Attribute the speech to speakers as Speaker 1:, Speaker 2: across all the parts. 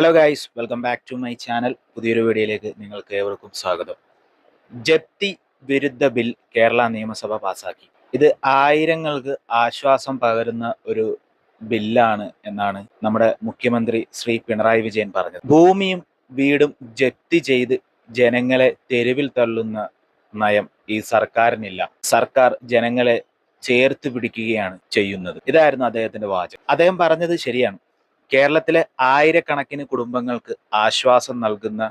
Speaker 1: Hello guys welcome back to my channel പുതിയൊരു വീഡിയോയിലേക്ക് നിങ്ങൾക്ക് ഏവർക്കും സ്വാഗതം. ജപ്തി വിരുദ്ധ ബിൽ കേരള നിയമസഭ പാസാക്കി. ഇത് ആയിരങ്ങൾക്ക് ആശ്വാസം പകരുന്ന ഒരു ബില്ലാണ് എന്നാണ് നമ്മുടെ മുഖ്യമന്ത്രി ശ്രീ പിണറായി വിജയൻ പറഞ്ഞത്. ഭൂമിയും വീടും ജപ്തി ചെയ്ത് ജനങ്ങളെ തെരുവിൽ തള്ളുന്ന നയം ഈ സർക്കാരിനില്ല. സർക്കാർ ജനങ്ങളെ ചേർത്ത് പിടിക്കുകയാണ് ചെയ്യുന്നത്. ഇതായിരുന്നു അദ്ദേഹത്തിന്റെ വാചകം. അദ്ദേഹം പറഞ്ഞത് ശരിയാണ്. കേരളത്തിലെ ആയിരക്കണക്കിന് കുടുംബങ്ങൾക്ക് ആശ്വാസം നൽകുന്ന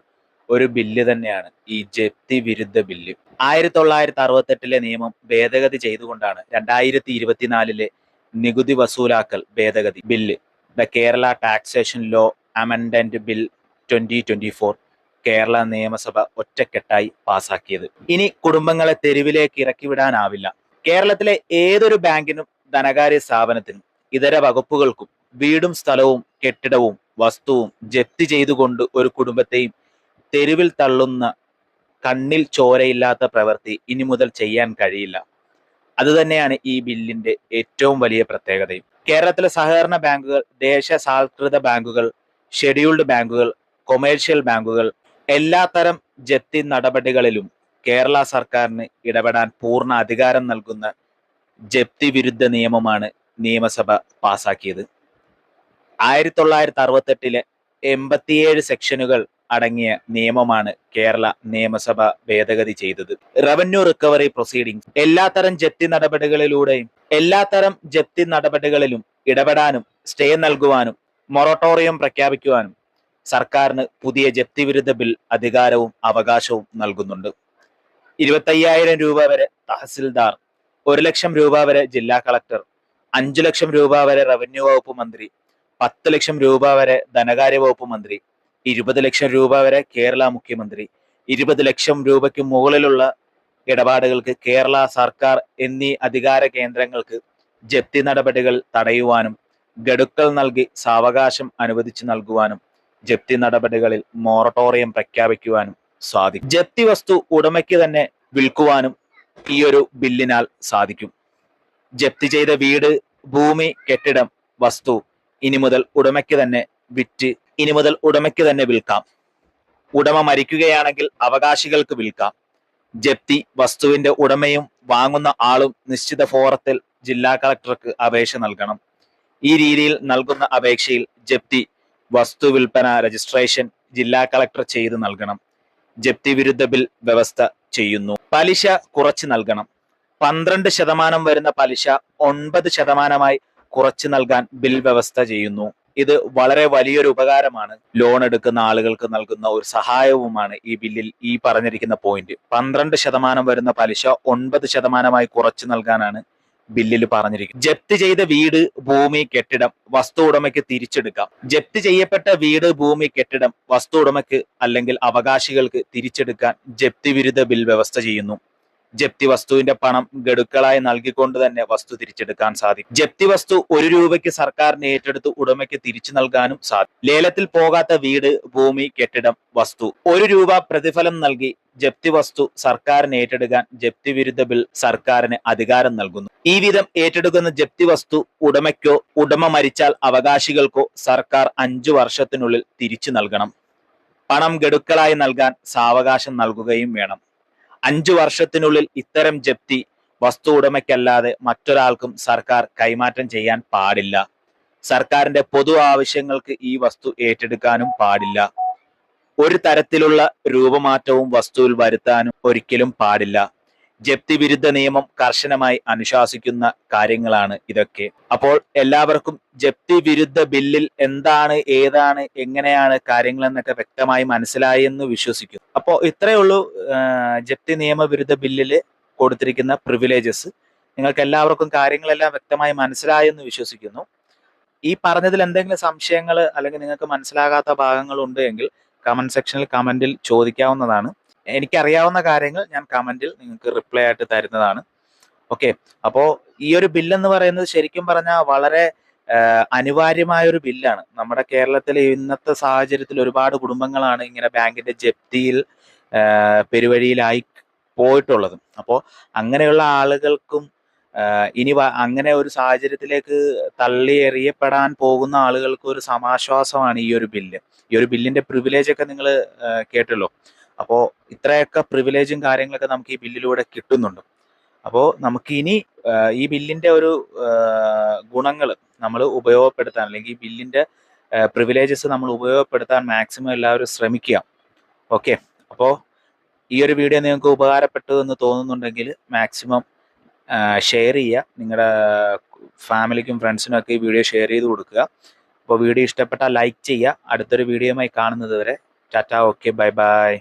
Speaker 1: ഒരു ബില്ല് തന്നെയാണ് ഈ ജപ്തി വിരുദ്ധ ബില്ല്. ആയിരത്തി തൊള്ളായിരത്തി അറുപത്തെട്ടിലെ നിയമം ഭേദഗതി ചെയ്തുകൊണ്ടാണ് രണ്ടായിരത്തി ഇരുപത്തിനാലിലെ നികുതി വസൂലാക്കൽ ഭേദഗതി bill. The Kerala taxation law amendment bill twenty twenty four Kerala നിയമസഭ ഒറ്റക്കെട്ടായി പാസാക്കിയത്. ഇനി കുടുംബങ്ങളെ തെരുവിലേക്ക് ഇറക്കിവിടാനാവില്ല. കേരളത്തിലെ ഏതൊരു ബാങ്കിനും ധനകാര്യ സ്ഥാപനത്തിനും ഇതര വകുപ്പുകൾക്കും വീടും സ്ഥലവും കെട്ടിടവും വസ്തുവും ജപ്തി ചെയ്തുകൊണ്ട് ഒരു കുടുംബത്തെയും തെരുവിൽ തള്ളുന്ന കണ്ണിൽ ചോരയില്ലാത്ത പ്രവൃത്തി ഇനി മുതൽ ചെയ്യാൻ കഴിയില്ല. അതുതന്നെയാണ് ഈ ബില്ലിന്റെ ഏറ്റവും വലിയ പ്രത്യേകതയും. കേരളത്തിലെ സഹകരണ ബാങ്കുകൾ ദേശസാൽകൃത ബാങ്കുകൾ ഷെഡ്യൂൾഡ് ബാങ്കുകൾ കൊമേഴ്ഷ്യൽ ബാങ്കുകൾ എല്ലാത്തരം ജപ്തി നടപടികളിലും കേരള സർക്കാരിന് ഇടപെടാൻ പൂർണ അധികാരം നൽകുന്ന ജപ്തി വിരുദ്ധ നിയമമാണ് നിയമസഭ പാസാക്കിയത്. ആയിരത്തി തൊള്ളായിരത്തി അറുപത്തെട്ടിലെ എൺപത്തിയേഴ് സെക്ഷനുകൾ അടങ്ങിയ നിയമമാണ് കേരള നിയമസഭ ഭേദഗതി ചെയ്തത്. റവന്യൂ റിക്കവറി പ്രൊസീഡിംഗ് എല്ലാത്തരം ജപ്തി നടപടികളിലൂടെയും എല്ലാത്തരം ജപ്തി നടപടികളിലും ഇടപെടാനും സ്റ്റേ നൽകുവാനും മൊറട്ടോറിയം പ്രഖ്യാപിക്കുവാനും സർക്കാരിന് പുതിയ ജപ്തി വിരുദ്ധ ബിൽ അധികാരവും അവകാശവും നൽകുന്നുണ്ട്. ഇരുപത്തയ്യായിരം രൂപ വരെ തഹസിൽദാർ ഒരു ലക്ഷം രൂപ വരെ ജില്ലാ കളക്ടർ അഞ്ചു ലക്ഷം രൂപ വരെ റവന്യൂ വകുപ്പ് മന്ത്രി പത്ത് ലക്ഷം രൂപ വരെ ധനകാര്യ വകുപ്പ് മന്ത്രി ഇരുപത് ലക്ഷം രൂപ വരെ കേരള മുഖ്യമന്ത്രി ഇരുപത് ലക്ഷം രൂപയ്ക്ക് മുകളിലുള്ള ഇടപാടുകൾക്ക് കേരള സർക്കാർ എന്നീ അധികാര കേന്ദ്രങ്ങൾക്ക് ജപ്തി നടപടികൾ തടയുവാനും ഗഡുക്കൾ നൽകി സാവകാശം അനുവദിച്ചു നൽകുവാനും ജപ്തി നടപടികളിൽ മോറട്ടോറിയം പ്രഖ്യാപിക്കുവാനും സാധിക്കും. ജപ്തി വസ്തു ഉടമയ്ക്ക് തന്നെ വിൽക്കുവാനും ഈ ഒരു ബില്ലിനാൽ സാധിക്കും. ജപ്തി ചെയ്ത വീട് ഭൂമി കെട്ടിടം വസ്തു ഇനി മുതൽ ഉടമയ്ക്ക് തന്നെ വിറ്റ് ഇനി മുതൽ ഉടമയ്ക്ക് തന്നെ വിൽക്കാം. ഉടമ മരിക്കുകയാണെങ്കിൽ അവകാശികൾക്ക് വിൽക്കാം. ജപ്തി വസ്തുവിന്റെ ഉടമയും വാങ്ങുന്ന ആളും നിശ്ചിത ഫോറത്തിൽ ജില്ലാ കളക്ടർക്ക് അപേക്ഷ നൽകണം. ഈ രീതിയിൽ നൽകുന്ന അപേക്ഷയിൽ ജപ്തി വസ്തു വിൽപ്പന രജിസ്ട്രേഷൻ ജില്ലാ കളക്ടർ ചെയ്തു നൽകണം. ജപ്തി വിരുദ്ധ ബിൽ വ്യവസ്ഥ ചെയ്യുന്നു. പലിശ കുറച്ച് നൽകണം. പന്ത്രണ്ട് ശതമാനം വരുന്ന പലിശ ഒൻപത് ശതമാനമായി കുറച്ചു നൽകാൻ ബിൽ വ്യവസ്ഥ ചെയ്യുന്നു. ഇത് വളരെ വലിയൊരു ഉപകാരമാണ്. ലോൺ എടുക്കുന്ന ആളുകൾക്ക് നൽകുന്ന ഒരു സഹായവുമാണ് ഈ ബില്ലിൽ ഈ പറഞ്ഞിരിക്കുന്ന പോയിന്റ് പന്ത്രണ്ട് ശതമാനം വരുന്ന പലിശ ഒൻപത് ശതമാനമായി കുറച്ചു നൽകാനാണ് ബില്ലിൽ പറഞ്ഞിരിക്കുന്നത്. ജപ്തി ചെയ്ത വീട് ഭൂമി കെട്ടിടം വസ്തു ഉടമയ്ക്ക് തിരിച്ചെടുക്കാം. ജപ്തി ചെയ്യപ്പെട്ട വീട് ഭൂമി കെട്ടിടം വസ്തു ഉടമയ്ക്ക് അല്ലെങ്കിൽ അവകാശികൾക്ക് തിരിച്ചെടുക്കാൻ ജപ്തി വിരുദ്ധ ബിൽ വ്യവസ്ഥ ചെയ്യുന്നു. ജപ്തി വസ്തുവിന്റെ പണം ഗഡുക്കളായി നൽകിക്കൊണ്ട് തന്നെ വസ്തു തിരിച്ചെടുക്കാൻ സാധിക്കും. ജപ്തി വസ്തു ഒരു രൂപയ്ക്ക് സർക്കാരിന് ഏറ്റെടുത്ത് ഉടമയ്ക്ക് തിരിച്ചു നൽകാനും സാധിക്കും. ലേലത്തിൽ പോകാത്ത വീട് ഭൂമി കെട്ടിടം വസ്തു ഒരു രൂപ പ്രതിഫലം നൽകി ജപ്തി വസ്തു സർക്കാരിന് ഏറ്റെടുക്കാൻ ജപ്തി വിരുദ്ധ ബിൽ സർക്കാരിന് അധികാരം നൽകുന്നു. ഈ വിധം ഏറ്റെടുക്കുന്ന ജപ്തി വസ്തു ഉടമയ്ക്കോ ഉടമ മരിച്ചാൽ അവകാശികൾക്കോ സർക്കാർ അഞ്ചു വർഷത്തിനുള്ളിൽ തിരിച്ചു നൽകണം. പണം ഗഡുക്കളായി നൽകാൻ സാവകാശം നൽകുകയും വേണം. അഞ്ചു വർഷത്തിനുള്ളിൽ ഇത്തരം ജപ്തി വസ്തു ഉടമയ്ക്കല്ലാതെ മറ്റൊരാൾക്കും സർക്കാർ കൈമാറ്റം ചെയ്യാൻ പാടില്ല. സർക്കാരിന്റെ പൊതു ആവശ്യങ്ങൾക്ക് ഈ വസ്തു ഏറ്റെടുക്കാനും പാടില്ല. ഒരു തരത്തിലുള്ള രൂപമാറ്റവും വസ്തുവിൽ വരുത്താനും ഒരിക്കലും പാടില്ല. ജപ്തി വിരുദ്ധ നിയമം കർശനമായി അനുശാസിക്കുന്ന കാര്യങ്ങളാണ് ഇതൊക്കെ. അപ്പോൾ എല്ലാവർക്കും ജപ്തി വിരുദ്ധ ബില്ലിൽ എന്താണ് ഏതാണ് എങ്ങനെയാണ് കാര്യങ്ങൾ എന്നൊക്കെ വ്യക്തമായി മനസ്സിലായി എന്ന് വിശ്വസിക്കുന്നു. അപ്പോൾ ഇത്രയേ ഉള്ളൂ ജപ്തി നിയമവിരുദ്ധ ബില്ലിൽ കൊടുത്തിരിക്കുന്ന പ്രിവിലേജസ് നിങ്ങൾക്ക് എല്ലാവർക്കും കാര്യങ്ങളെല്ലാം വ്യക്തമായി മനസ്സിലായെന്ന് വിശ്വസിക്കുന്നു. ഈ പറഞ്ഞതിൽ എന്തെങ്കിലും സംശയങ്ങൾ അല്ലെങ്കിൽ നിങ്ങൾക്ക് മനസ്സിലാകാത്ത ഭാഗങ്ങൾ ഉണ്ട് എങ്കിൽ കമന്റ് സെക്ഷനിൽ കമന്റിൽ ചോദിക്കാവുന്നതാണ്. എനിക്കറിയാവുന്ന കാര്യങ്ങൾ ഞാൻ കമന്റിൽ നിങ്ങൾക്ക് റിപ്ലൈ ആയിട്ട് തരുന്നതാണ്. ഓക്കെ അപ്പോ ഈ ഒരു ബില്ല് എന്ന് പറയുന്നത് ശരിക്കും പറഞ്ഞാൽ വളരെ അനിവാര്യമായ ഒരു ബില്ലാണ് നമ്മുടെ കേരളത്തിലെ ഇന്നത്തെ സാഹചര്യത്തിൽ ഒരുപാട് കുടുംബങ്ങളാണ് ഇങ്ങനെ ബാങ്കിന്റെ ജപ്തിയിൽ പെരുവഴിയിലായി പോയിട്ടുള്ളത്. അപ്പോൾ അങ്ങനെയുള്ള ആളുകൾക്കും ഇനി അങ്ങനെ ഒരു സാഹചര്യത്തിലേക്ക് തള്ളി എറിയപ്പെടാൻ പോകുന്ന ആളുകൾക്ക് ഒരു സമാശ്വാസമാണ് ഈ ഒരു ബില്ല് ഈ ഒരു ബില്ലിന്റെ പ്രിവിലേജ് ഒക്കെ നിങ്ങൾ കേട്ടല്ലോ. അപ്പോൾ ഇത്രയൊക്കെ പ്രിവിലേജും കാര്യങ്ങളൊക്കെ നമുക്ക് ഈ ബില്ലിലൂടെ കിട്ടുന്നുണ്ട്. അപ്പോൾ നമുക്ക് ഇനി ഈ ബില്ലിന്റെ ഒരു ഗുണങ്ങൾ നമ്മൾ ഉപയോഗപ്പെടുത്താൻ അല്ലെങ്കിൽ ഈ ബില്ലിന്റെ പ്രിവിലേജസ് നമ്മൾ ഉപയോഗപ്പെടുത്താൻ മാക്സിമം എല്ലാവരും ശ്രമിക്കുക ഓക്കെ അപ്പോൾ ഈ ഒരു വീഡിയോ നിങ്ങൾക്ക് ഉപകാരപ്പെട്ടു എന്ന് തോന്നുന്നുണ്ടെങ്കിൽ മാക്സിമം ഷെയർ ചെയ്യുക. നിങ്ങളുടെ ഫാമിലിക്കും ഫ്രണ്ട്സിനും ഒക്കെ ഈ വീഡിയോ ഷെയർ ചെയ്ത് കൊടുക്കുക. അപ്പോൾ വീഡിയോ ഇഷ്ടപ്പെട്ടാൽ ലൈക്ക് ചെയ്യുക. അടുത്തൊരു വീഡിയോയുമായി കാണുന്നത് വരെ ടാറ്റ ഓക്കെ ബൈ ബൈ